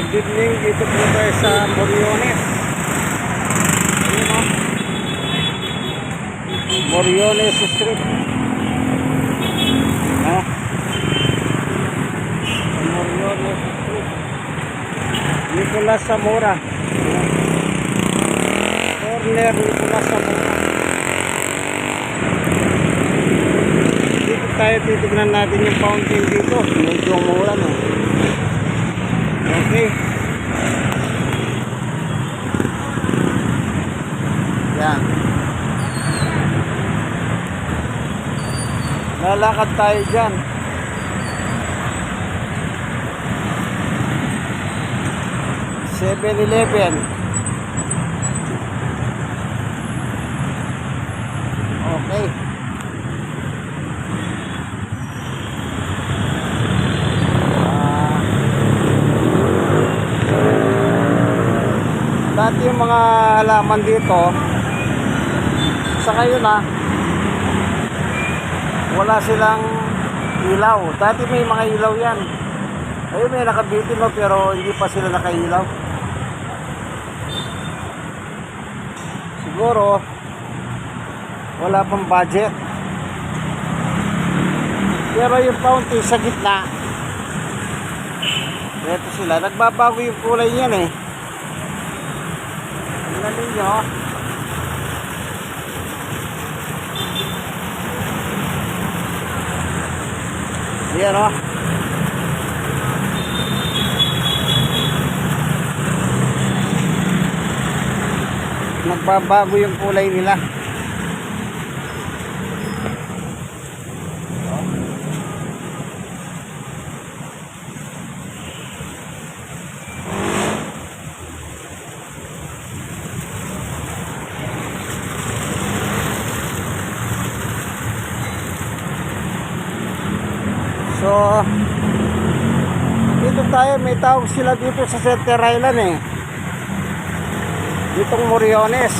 Good evening, dito po tayo sa Moriones. Ayun o. Moriones Street. Ha? Moriones Street. Nicolas Zamora. Corner Nicolas Zamora. Dito tayo titignan natin yung fountain dito. Medyo mura no. Okay. Yan. Lalakad tayo dyan. Seven Eleven. Okay. Ah. Dati yung mga halaman dito, sa ngayon na, wala silang ilaw. Dati may mga ilaw yan. Ayun may nakabitin no, pero hindi pa sila nakailaw. Siguro, wala pang budget. Pero yung fountain sa gitna, ito sila, nagbabago yung kulay niyan eh. Ninyo. Ayan o. Nagbabago yung kulay nila. So, dito tayo, may tawag sila dito sa Center Island eh. Ditong Moriones.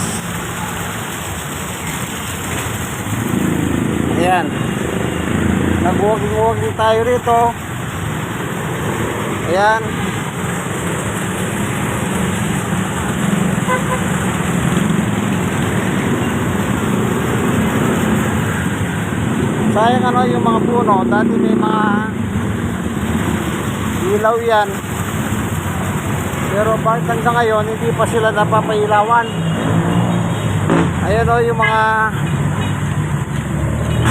Ayan. Nag-walking-walking tayo rito. Ayan. Sayang ano yung mga puno, dati may mga ilaw yan. Pero bakit hanggang ngayon hindi pa sila napapailawan? Ayan o yung mga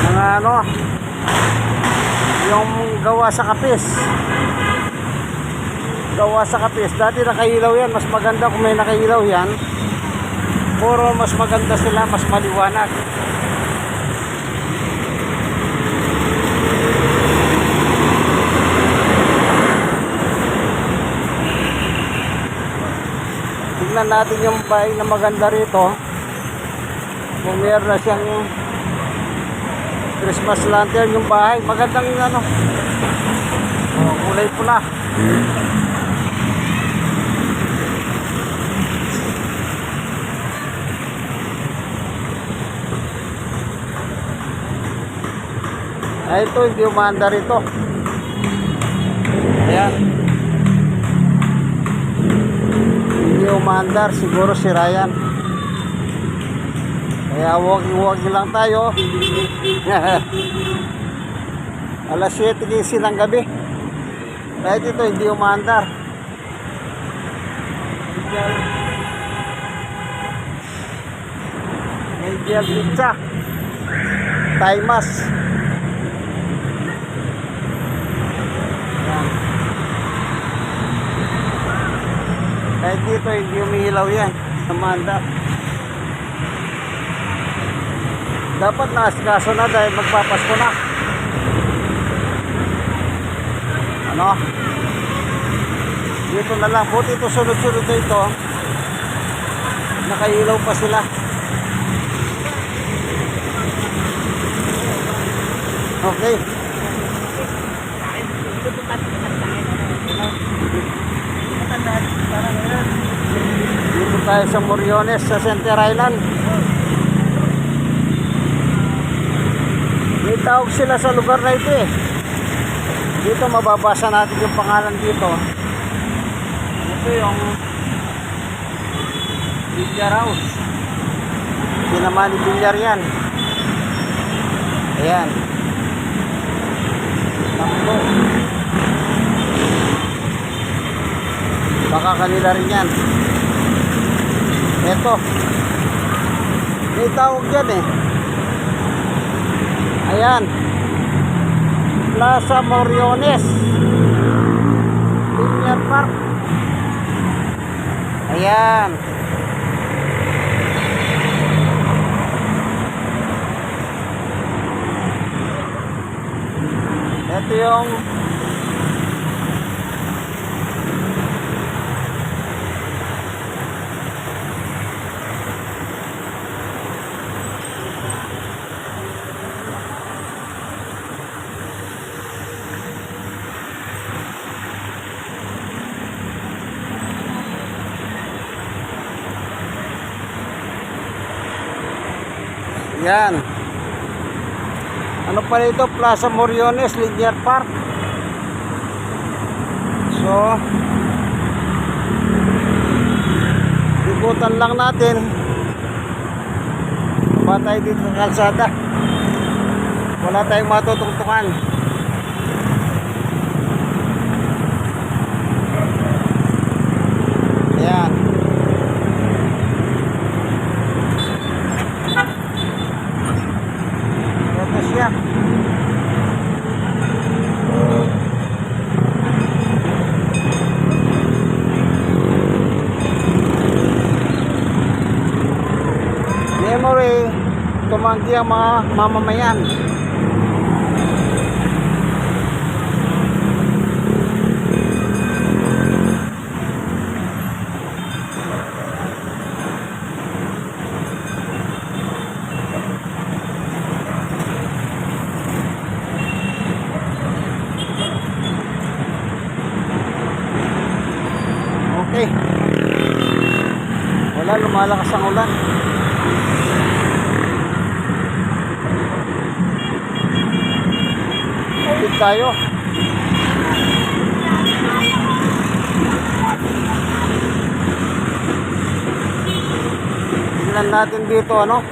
mga ano yung gawa sa kapis. Gawa sa kapis. Dati nakailaw yan, mas maganda kung may nakailaw yan. Puro mas maganda sila, mas maliwanag. Tignan natin yung bahay na maganda rito. Kung meron na siyang Christmas lantern yung bahay. Magandang ano. Oh, kulay pula. Ay ito hindi umanda rito. Ayan hindi umandar siguro si Ryan. Kaya walking-walking lang tayo. Alas 7.15 ng gabi. Kahit ito hindi umandar. May gel pizza. Taimas Kahit dito hindi umihilaw yan sa mandak. Dapat naasikaso na dahil magpapasko na. Ano? Dito na lang. Buti ito sunod-sunod na ito. Nakailaw pa sila. Okay. Tayo sa Moriones sa Center Island. May tawag sila sa lugar na ito eh. Dito mababasa natin yung pangalan dito. Ito yung Villar House. Hindi naman Villar yan. Ayan. Takbo. Baka kanila rin yan. Ito. May tawag yan eh. Ayan. Plaza Moriones. Linear Park. Ayan. Ito yung Yan. Ano pala ito? Plaza Moriones, Linear Park. So, ikutan lang natin. Ba tayo dito sa kalsada. Wala tayong matutungtungan. Tumanggi ang mga mamamayan. Okay. Wala, lumalakas ang ulan. Ulit tayo. Tingnan natin dito ano.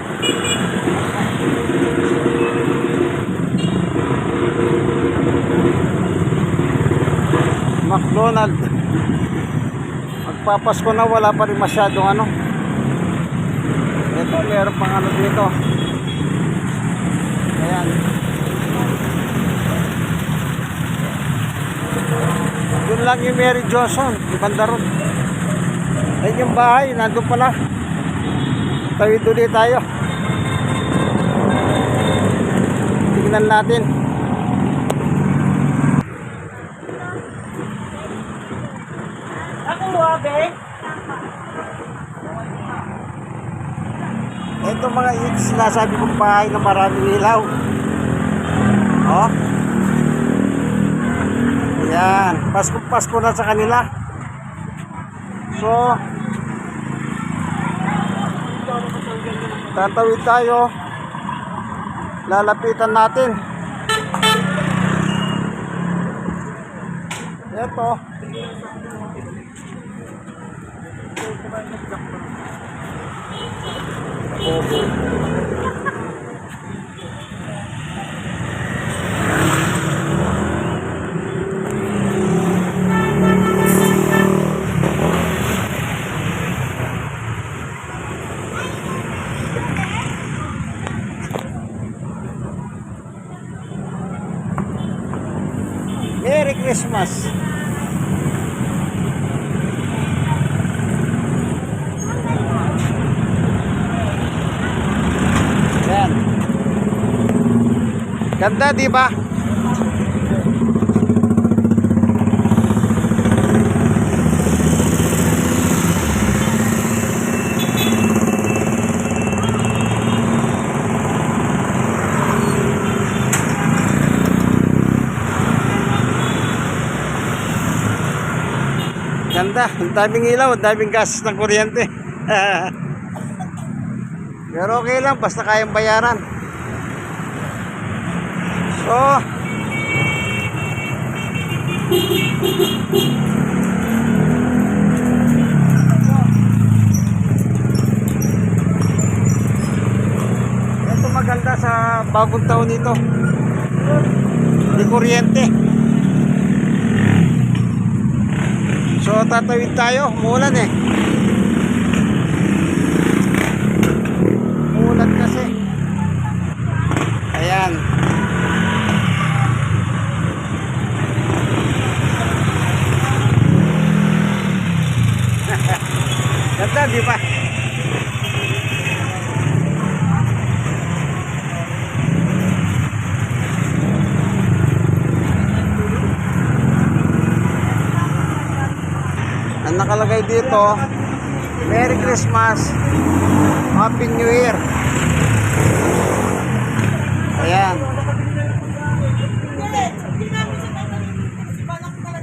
McDonald. Magpapasko na wala pa rin masyadong ano. Ito, meron pang ano dito. Ayan. Yun lang yung Mary Johnson, yung banda ron. Ayun yung bahay, nandun pala. Tawid ulit tayo. Tingnan natin. Ako mo, abe. Ito mga yung sinasabi kong bahay na maraming ilaw. Oh. Ayan. Pasko-pasko na sa kanila. So, tatawid tayo. Lalapitan natin. Ito. Merry Christmas. Yan. Ganda, di ba? Ganda, ang daming ilaw, ang daming gas ng kuryente. Pero okay lang, basta kayang bayaran. So, ito maganda sa bagong taon nito. Di kuryente. So tatawid tayo, umuulan eh. Umuulan kasi. Ayan. Ganda, di ba? Ang nakalagay dito, Merry Christmas, Happy New Year. Ayan.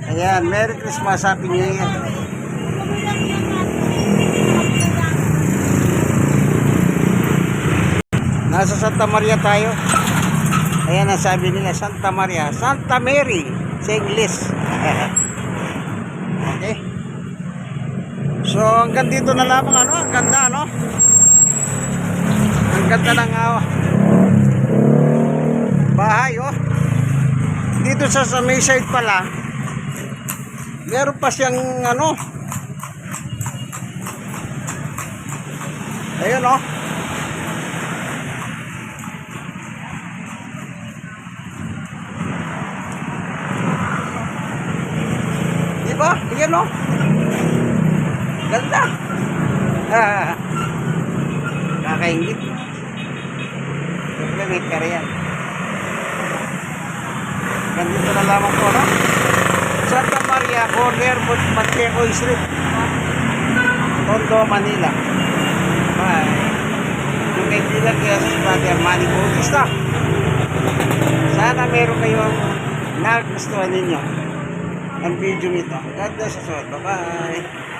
Ayan, Merry Christmas, Happy New Year. Nasa Santa Maria tayo. Ayan ang sabi nila, Santa Maria. Santa Mary sa English. okay. So, hanggang dito na lamang ano, ang ganda ano. Ang ganda ng ah, bahay oh. Dito sa, sa may side pala, meron pa siyang ano. Ayun oh. Di ba? Ayan oh. Ganda. Ah. Kakaingit. Siyempre may pera yan. Ganito na lamang po, no? Santa Maria, corner, Manteco Street. Tondo, Manila. Bye. Yung kaibigan kaya sa Brother Manny Bautista. Sana meron kayong nagustuhan ninyo ang video nito. God bless us all. Bye-bye.